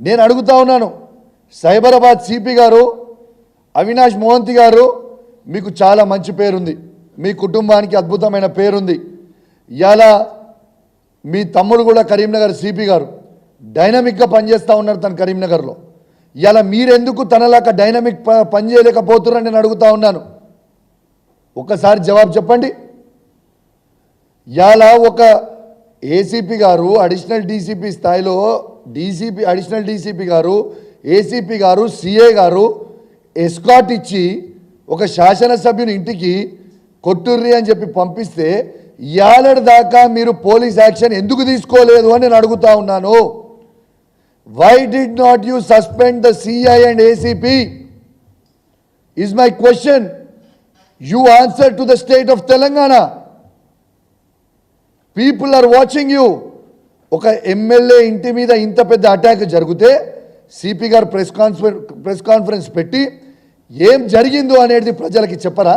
నేను అడుగుతా ఉన్నాను. సైబరాబాద్ సిపి గారు అవినాష్ మోహంతి గారు మీకు చాలా మంచి పేరుంది. మీ కుటుంబానికి అద్భుతమైన పేరుంది. ఇలా మీ తమ్ముడు కూడా కరీంనగర్ సిపి గారు. డైనమిక్గా పనిచేస్తూ ఉన్నారు తను కరీంనగర్లో. ఇలా మీరెందుకు తనలాగా డైనమిక్ ప- పనిచేయలేకపోతున్నారని నేను అడుగుతా ఉన్నాను. ఒక్కసారి జవాబు చెప్పండి. ఇలా ఒక ఏసీపీ గారు అడిషనల్ డీసీపీ స్థాయిలో డీసీపీ అడిషనల్ డీసీపీ గారు ఏసీపీ గారు సిఏ గారు ఎస్కాట్ ఇచ్చి ఒక శాసనసభ్యుని ఇంటికి కొట్టుర్రి అని చెప్పి పంపిస్తే యాలడి దాకా మీరు పోలీస్ యాక్షన్ ఎందుకు తీసుకోలేదు అని నేను అడుగుతా ఉన్నాను. Why did not you suspend the CI and ACP is my question you answer to the state of Telangana people are watching you ఒక ఎమ్మెల్యే ఇంటి మీద ఇంత పెద్ద అటాక్ జరిగితే సిపి గారు ప్రెస్ కాన్ఫరెన్స్ ప్రెస్ కాన్ఫరెన్స్ పెట్టి ఏం జరిగిందో అనేది ప్రజలకి చెప్పరా?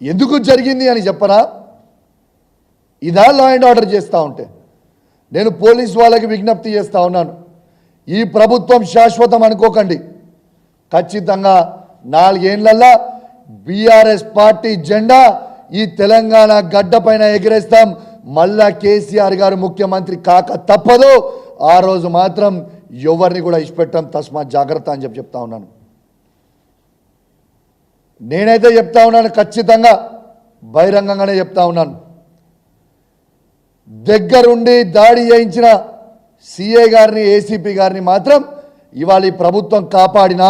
ఎందుకు జరిగింది అని చెప్పరా? ఇదా లా అండ్ ఆర్డర్ చేస్తూ ఉంటే. నేను పోలీస్ వాళ్ళకి విజ్ఞప్తి చేస్తూ ఉన్నాను. ఈ ప్రభుత్వం శాశ్వతం అనుకోకండి. ఖచ్చితంగా నాలుగేళ్ళల్లా బీఆర్ఎస్ పార్టీ జెండా ఈ తెలంగాణ గడ్డ పైన ఎగిరేస్తాం. మళ్ళా కేసీఆర్ గారు ముఖ్యమంత్రి కాక తప్పదు. ఆ రోజు మాత్రం ఎవరిని కూడా ఇష్టపెట్టడం తస్మాత్ జాగ్రత్త అని చెప్పి చెప్తా ఉన్నాను. నేనైతే చెప్తా ఉన్నాను ఖచ్చితంగా బహిరంగంగానే చెప్తా ఉన్నాను. దగ్గరుండి దాడి చేయించిన సిఏ గారిని ఏసీపీ గారిని మాత్రం ఇవాళ ఈ ప్రభుత్వం కాపాడినా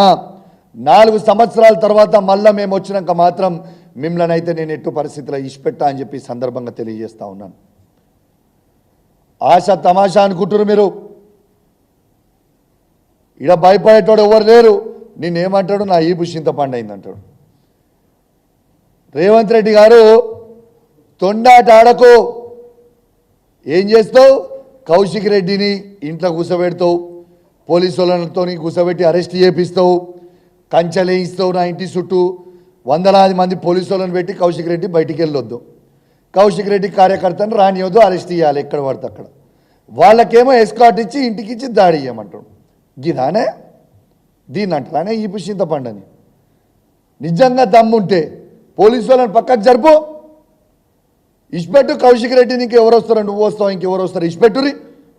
నాలుగు సంవత్సరాల తర్వాత మళ్ళా మేము వచ్చినాక మాత్రం మిమ్మల్ని అయితే నేను ఎట్టు పరిస్థితిలో ఇచ్చిపెట్టా అని చెప్పి సందర్భంగా తెలియజేస్తా ఉన్నాను. ఆశ తమాషా అనుకుంటున్నారు మీరు. ఇడ భయపడేటోడు ఎవరు లేరు. నేనేమంటాడు నా ఈపు చింతపండు అయిందంటాడు రేవంత్ రెడ్డి గారు తొండాట ఆడకు. ఏం చేస్తావు? కౌశిక్ రెడ్డిని ఇంట్లో కూర్చోబెడతావు పోలీసు వాళ్ళతో కూర్చోబెట్టి అరెస్ట్ చేపిస్తావు. కంచెలేయిస్తావు నా ఇంటి చుట్టూ. వందలాది మంది పోలీసు వాళ్ళని పెట్టి కౌశిక్ రెడ్డి బయటికి వెళ్ళొద్దు. కౌశిక్ రెడ్డి కార్యకర్తను రానియొద్దు అరెస్ట్ చేయాలి ఎక్కడ పడితే అక్కడ. వాళ్ళకేమో ఎస్కాట్ ఇచ్చి ఇంటికి ఇచ్చి దాడి చేయమంటాడు గిదానే? దీన్ని అంటారానే ఈ చింతపండని? నిజంగా దమ్ముంటే పోలీసు వాళ్ళని పక్కకు జరుపు. ఇష్పెట్టు కౌశిక్ రెడ్డి నీకు ఎవరు వస్తారు? నువ్వు వస్తావు ఇంకెవరు వస్తారు? ఇష్పెట్టురి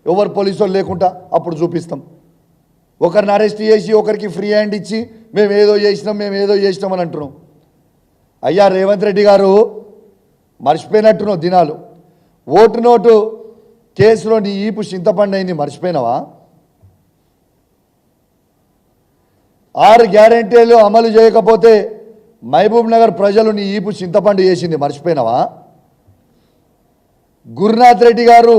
ఎవరు పోలీసు వాళ్ళు లేకుండా అప్పుడు చూపిస్తాం. ఒకరిని అరెస్ట్ చేసి ఒకరికి ఫ్రీ హ్యాండ్ ఇచ్చి మేము ఏదో చేసినాం మేము ఏదో చేసినాం అని అంటున్నాం. అయ్యా రేవంత్ రెడ్డి గారు మర్చిపోయినట్టును దినాలు. ఓటు నోటు కేసులో నీ ఈపు చింతపండు అయింది మర్చిపోయినావా? ఆరు గ్యారెంటీలు అమలు చేయకపోతే మహబూబ్ నగర్ ప్రజలు నీ ఈపు చింతపండు చేసింది మర్చిపోయినావా? గురునాథ్ రెడ్డి గారు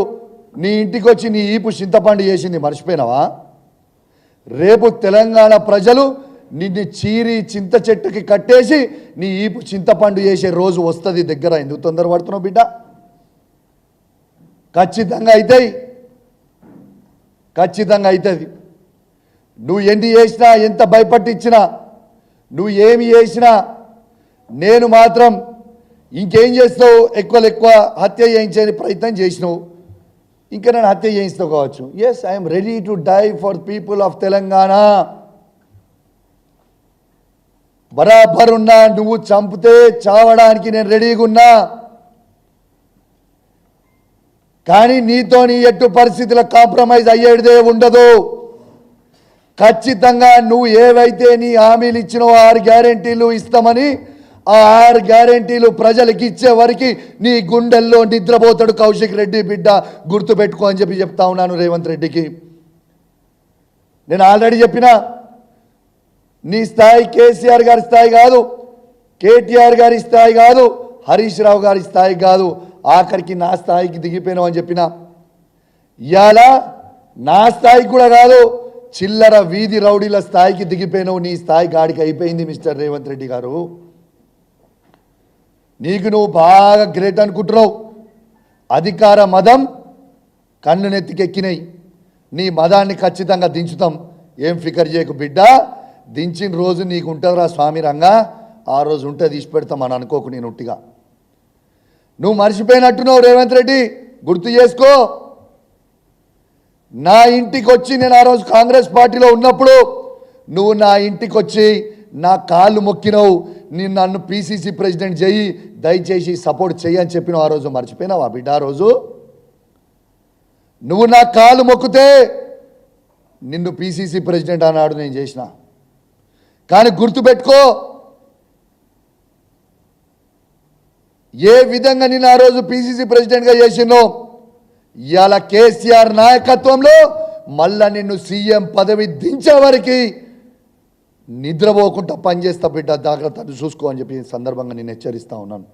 నీ ఇంటికి వచ్చి నీ ఈపు చింతపండు చేసింది మర్చిపోయినావా? రేపు తెలంగాణ ప్రజలు నిన్ను చీరి చింత చెట్టుకి కట్టేసి నీ ఈపు చింతపండు చేసే రోజు వస్తుంది దగ్గర. ఎందుకు తొందరపడుతున్నావు బిడ్డ? ఖచ్చితంగా అవుతాయి ఖచ్చితంగా అవుతుంది నువ్వు ఎన్ని చేసినా ఎంత భయపట్టించినా నువ్వు ఏమి చేసినా నేను మాత్రం ఇంకేం చేస్తావు? ఎక్కువ ఎక్కువ హత్య చేయించే ప్రయత్నం చేసినావు. ఇంకా నేను హత్య చేయిస్తావు కావచ్చు. Yes I'm ready to die for people of Telangana బరాబర్ ఉన్నా నువ్వు చంపితే చావడానికి నేను రెడీగా ఉన్నా. కానీ నీతో నీ ఎట్టు పరిస్థితుల కాంప్రమైజ్ అయ్యేదే ఉండదు. ఖచ్చితంగా నువ్వు ఏవైతే నీ హామీలు ఇచ్చినవో ఆరు గ్యారెంటీలు ఇస్తామని ఆ ఆరు గ్యారెంటీలు ప్రజలకు ఇచ్చే వరకు నీ గుండెల్లో నిద్రపోతాడు కౌశిక్ రెడ్డి బిడ్డ. గుర్తుపెట్టుకో అని చెప్పి చెప్తా ఉన్నాను రేవంత్ రెడ్డికి. నేను ఆల్రెడీ చెప్పిన నీ స్థాయి కేసీఆర్ గారి స్థాయి కాదు కేటీఆర్ గారి స్థాయి కాదు హరీష్ రావు గారి స్థాయి కాదు. ఆఖరికి నా స్థాయికి దిగిపోయినావు అని చెప్పిన? ఇవాళ నా స్థాయికి కూడా కాదు చిల్లర వీధి రౌడీల స్థాయికి దిగిపోయినావు. నీ స్థాయి గాడికి అయిపోయింది మిస్టర్ రేవంత్ రెడ్డి గారు. నీకు నువ్వు బాగా గ్రేట్ అనుకుంటున్నావు. అధికార మదం కన్ను నెత్తికెక్కినాయి నీ మదాన్ని ఖచ్చితంగా దించుతాం. ఏం ఫికర్ చేయకు బిడ్డ. దించిన రోజు నీకు ఉంటుందిరా స్వామి రంగా ఆ రోజు ఉంటే తీసి పెడతాం అని అనుకోకు నేను ఉట్టిగా. నువ్వు మర్చిపోయినట్టున్నావు రేవంత్ రెడ్డి గుర్తు చేసుకో. నా ఇంటికి వచ్చి నేను ఆ రోజు కాంగ్రెస్ పార్టీలో ఉన్నప్పుడు నువ్వు నా ఇంటికి వచ్చి నా కాళ్ళు మొక్కినవు నేను నన్ను పీసీసీ ప్రెసిడెంట్ చెయ్యి దయచేసి సపోర్ట్ చెయ్యి అని చెప్పినావు ఆ రోజు మర్చిపోయినావా బిడ్డ ఆ రోజు? నువ్వు నా కాలు మొక్కితే నిన్ను పీసీసీ ప్రెసిడెంట్ అన్నాడు నేను చేసిన. కానీ గుర్తుపెట్టుకో ఏ విధంగా నేను ఆ రోజు పిసిసి ప్రెసిడెంట్గా చేసినో ఇవాళ కేసీఆర్ నాయకత్వంలో మళ్ళా నిన్ను సీఎం పదవి దించే వరకు నిద్రపోకుండా పనిచేస్తా బిడ్డ జాగ్రత్త చూసుకో అని చెప్పి సందర్భంగా నేను హెచ్చరిస్తా ఉన్నాను.